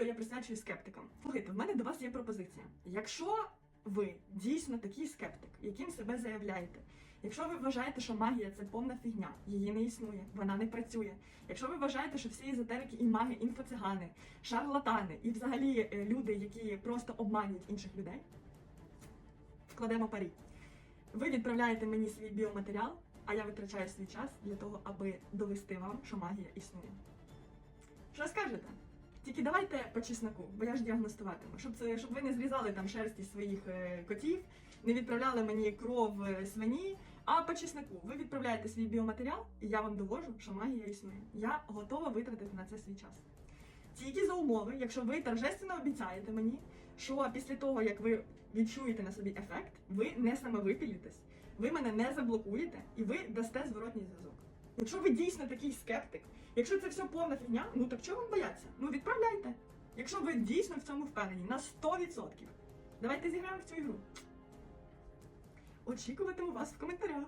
відео я присвячую. Слухайте, в мене до вас є пропозиція. Якщо ви дійсно такий скептик, яким себе заявляєте, якщо ви вважаєте, що магія це повна фігня, її не існує, вона не працює. Якщо ви вважаєте, що всі езотерики і маги, інфоцигани, шарлатани і взагалі е, люди, які просто обманюють інших людей, вкладемо парі. Ви відправляєте мені свій біоматеріал, а я витрачаю свій час для того, аби довести вам, що магія існує. Що скажете? Тільки давайте по чесноку, бо я ж діагностуватиму, щоб це щоб ви не зрізали там шерсті своїх е, котів, не відправляли мені кров е, свині. А по чесноку, ви відправляєте свій біоматеріал, і я вам довожу, що магія існує. Я готова витратити на це свій час. Тільки за умови, якщо ви торжественно обіцяєте мені, що після того, як ви відчуєте на собі ефект, ви не самовипілітесь, ви мене не заблокуєте і ви дасте зворотній зв'язок. Якщо ви дійсно такий скептик, якщо це все повна фігня, ну так чого вам бояться? Ну відправляйте. Якщо ви дійсно в цьому впевнені на 100%. Давайте зіграємо в цю ігру. Очікуватиму вас в коментарях.